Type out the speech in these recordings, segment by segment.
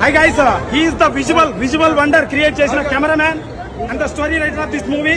Hi guys he's the visual visual wonder create చేసిన cameraman and the story writer of this movie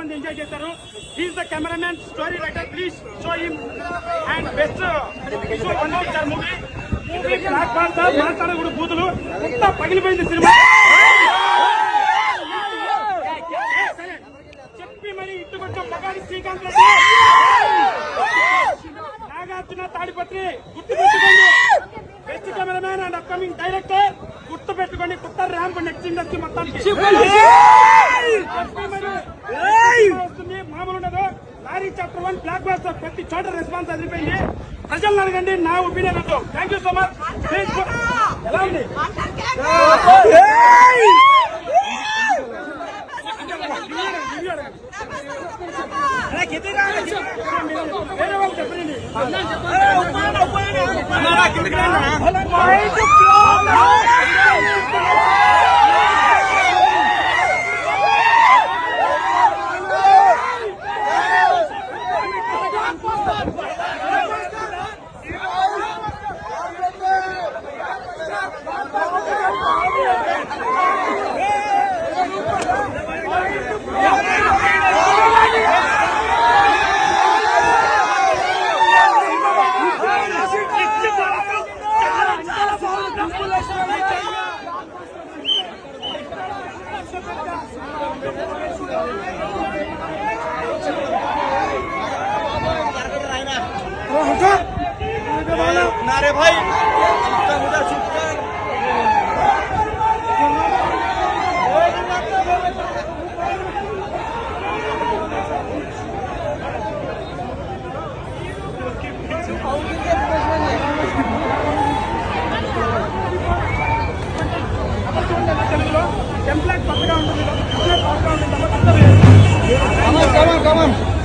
మంది enjoy చేస్తారు. He's the cameramen story writer please show him and best ఇచ్చారు movie movie blockbuster మాట్లాడకూడదు బూతులు. అంతా పగిలిపోయింది cinema. చెప్పి మరి ఇట్టుకొట్టిన మగాడి శ్రీకాంత్ రెడ్డి. నాగార్జున తాడిపత్రి గుర్తు పెట్టుకోండి. Best cameraman and upcoming director గుర్తు పెట్టుకోండి. కుట్ట ర్యాంప్ నెక్స్ట్ ఇండస్ట్రీ మొత్తానికి చెప్పి మరి వస్తుంది మామూలు ఉండదు lorry chapter one blockbuster ప్రతి చోట రెస్పాన్స్ అదిరిపోయింది ప్రజలను అడగండి నా opinion thank you so much ఎలా ఉంది? వేరే వాళ్ళు చెప్పండి. আরে ভাই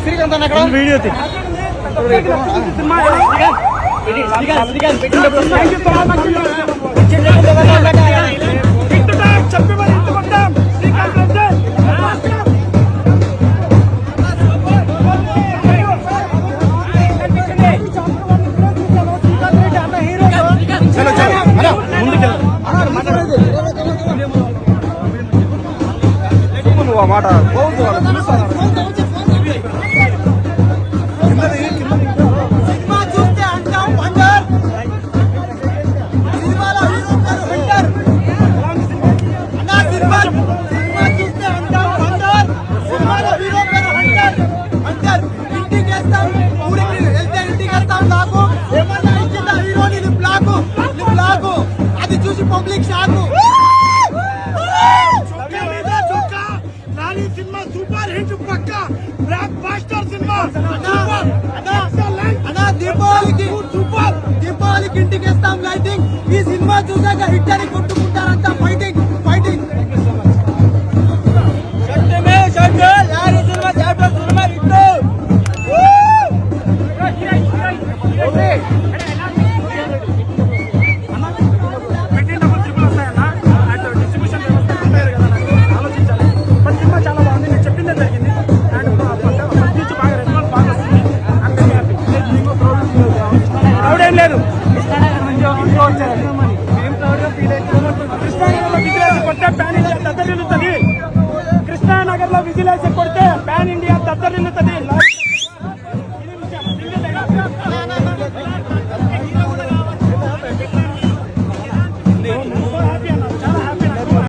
శ్రీకాంత్ అన్న అక్కడ వీడియో సినిమా చెప్పి మరి ఇంటి శ్రీకాంత్ రెడ్డి మాట బాగుంది వాళ్ళు ఊరికి వెళ్తే ఇంటికి వేస్తాం నాకు ఏమన్నా ఇచ్చిందా? హీరోని నీ బ్లాక్. నీ బ్లాక్. అది చూసి పబ్లిక్ షాకు. నాని సినిమా సూపర్ హిట్ పక్క. బ్లాక్ బాస్టర్ సినిమా దీపావళికి ఇంటికి వేస్తాం లైటింగ్. ఈ సినిమా చూసాక హిట్ అని